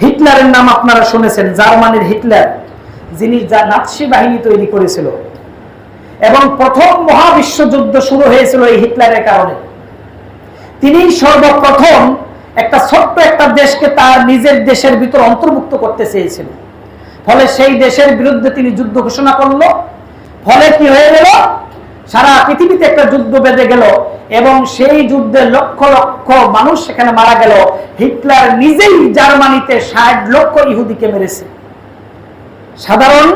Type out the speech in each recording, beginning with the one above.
হিটলারের নাম আপনারা শুনেছেন, জার্মানির হিটলার, যিনি যা নাৎসি বাহিনী তৈরি করেছিল। এবং প্রথম মহাবিশ্বযুদ্ধ শুরু হয়েছিল এই হিটলারের কারণে। তিনি সর্বপ্রথম একটা ছোট্ট একটা দেশকে তার নিজের দেশের ভিতর অন্তর্ভুক্ত করতে চেয়েছিল। ফলে সেই দেশের বিরুদ্ধে তিনি যুদ্ধ ঘোষণা করল। ফলে কি হয়ে গেল? সারা পৃথিবীতে একটা যুদ্ধ বেঁধে গেল এবং সেই যুদ্ধে লক্ষ লক্ষ মানুষ সেখানে মারা গেল। হিটলার নিজেই জার্মানিতে ষাট লক্ষ ইহুদিকে মেরেছে। সাধারণ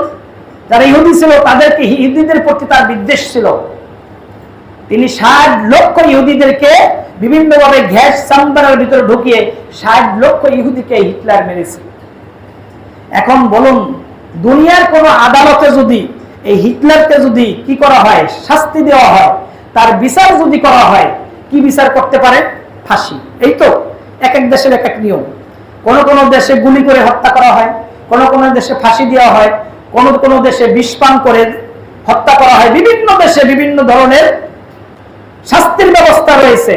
যারা ইহুদি ছিল, তাদেরকে ইহুদিদের প্রতি তার বিদ্বেষ ছিল। তিনি ষাট লক্ষ ইহুদিদেরকে বিভিন্নভাবে গ্যাস চাম্বারের ভিতরে ঢুকিয়ে ষাট লক্ষ ইহুদিকে হিটলার মেরেছে। এখন বলুন, দুনিয়ার কোন আদালতে যদি এই হিটলারকে যদি কি করা হয়, শাস্তি দেওয়া হয়, তার বিচার যদি করা হয়, কি বিচার করতে পারে? ফাঁসি। এই তো এক এক দেশের এক এক নিয়ম। কোন কোন দেশে গুলি করে হত্যা করা হয়, কোন কোন দেশে ফাঁসি দেওয়া হয়, কোন কোন দেশে বিষপান করে হত্যা করা হয়, বিভিন্ন দেশে বিভিন্ন ধরনের শাস্তির ব্যবস্থা রয়েছে।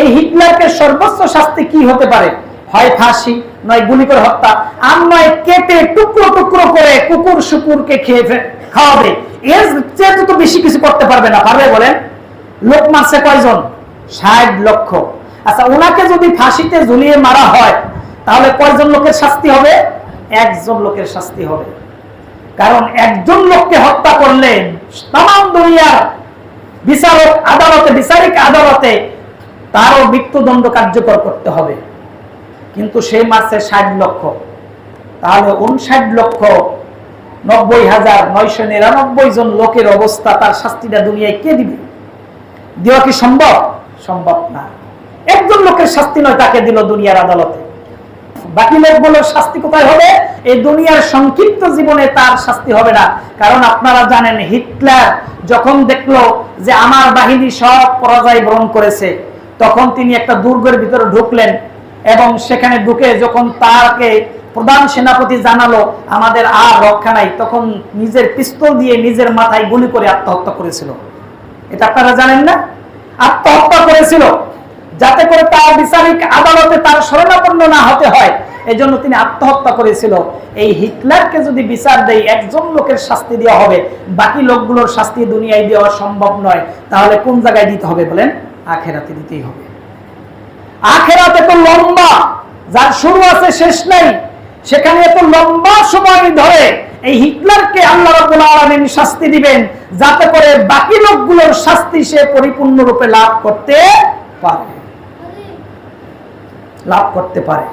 এই হিটলারকে সর্বোচ্চ শাস্তি কি হতে পারে? হয় ফাঁসি, নয় গুলি করে হত্যা, আর নয় কেটে টুকরো টুকরো করে কুকুর শুকুরকে খেয়ে খাওয়াবে। এর চেয়ে তো বেশি কিছু করতে পারবে না। পারবে বলেন? লোক মারছে কয়জন? ষাট লক্ষ। আচ্ছা ওনাকে যদি ফাঁসিতে ঝুলিয়ে মারা হয়, তাহলে কয়জন লোকের শাস্তি হবে? একজন লোকের শাস্তি হবে। কারণ একজন লোককে হত্যা করলে তাম দুনিয়ার বিচারক, আদালতে, বিচারিক আদালতে তারও মৃত্যুদণ্ড কার্যকর করতে হবে। কিন্তু সেই মাসে ষাট লক্ষ। তাহলে উনষাট লক্ষ নব্বই হাজার নয়শো নিরানব্বই জন লোকের অবস্থা, তার শাস্তিটা দুনিয়ায় কে দিবে? দেওয়া কি সম্ভব? সম্ভব না। একজন লোকের শাস্তি নয়, তাকে দিল দুনিয়ার আদালতে। বাকি লোকগুলোর শাস্তি কোথায় হবে? এই দুনিয়ার সংক্ষিপ্ত জীবনে তার শাস্তি হবে না। কারণ আপনারা জানেন, হিটলার যখন দেখল যে আমার বাহিনী সব পরাজয় বরণ করেছে, তখন তিনি একটা দুর্গের ভিতরে ঢুকলেন এবং সেখানে ঢুকে যখন তাকে প্রধান সেনাপতি জানালো, আমাদের আর রক্ষা নাই। তখন নিজের পিস্তল দিয়ে নিজের মাথায় গুলি করে আত্মহত্যা করেছিল। এটা আপনারা জানেন না? আত্মহত্যা করেছিল, যাতে করে তার বিচারিক আদালতে তার শরণাপন্ন না হতে হয়। এই জন্য তিনি আত্মহত্যা করেছিল। এই হিটলারকে যদি বিচার দেয়, একজন লোকের শাস্তি দেওয়া হবে। বাকি লোকগুলোর শাস্তি দুনিয়ায় দেওয়া সম্ভব নয়। তাহলে কোন জায়গায় দিতে হবে বলেন? আখেরাতে দিতেই হবে। আখেরাত এত লম্বা, যার শুরু আছে শেষ নাই। সেখানে এত লম্বা সময় ধরে এই হিটলারকে আল্লাহ রাব্বুল আলামিন শাস্তি দিবেন, যাতে করে বাকি লোকগুলোর শাস্তি সে পরিপূর্ণরূপে লাভ করতে পারে। লাভ করতে পারে।